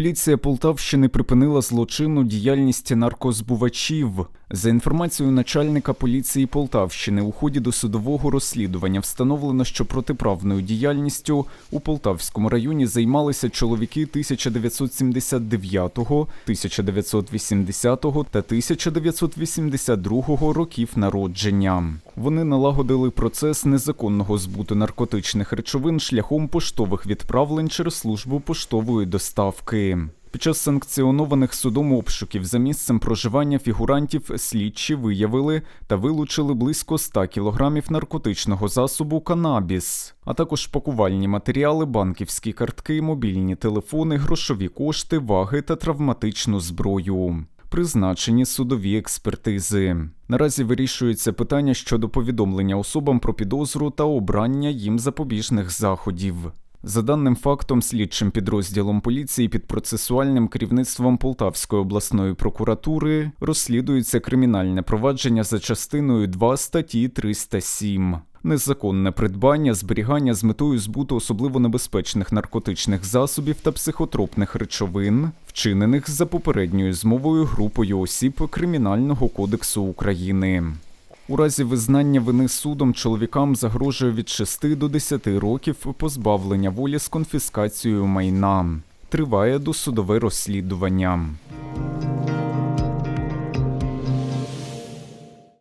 Поліція Полтавщини припинила злочинну діяльність наркозбувачів. За інформацією начальника поліції Полтавщини, у ході досудового розслідування встановлено, що протиправною діяльністю у Полтавському районі займалися чоловіки 1979, 1980 та 1982 років народження. Вони налагодили процес незаконного збуту наркотичних речовин шляхом поштових відправлень через службу поштової доставки. Під час санкціонованих судом обшуків за місцем проживання фігурантів слідчі виявили та вилучили близько 100 кілограмів наркотичного засобу канабіс, а також пакувальні матеріали, банківські картки, мобільні телефони, грошові кошти, ваги та травматичну зброю. Призначені судові експертизи. Наразі вирішується питання щодо повідомлення особам про підозру та обрання їм запобіжних заходів. За даним фактом, слідчим підрозділом поліції під процесуальним керівництвом Полтавської обласної прокуратури розслідується кримінальне провадження за частиною 2 статті 307. Незаконне придбання, зберігання з метою збуту особливо небезпечних наркотичних засобів та психотропних речовин, вчинених за попередньою змовою групою осіб Кримінального кодексу України. У разі визнання вини судом чоловікам загрожує від 6 до 10 років позбавлення волі з конфіскацією майна. Триває досудове розслідування.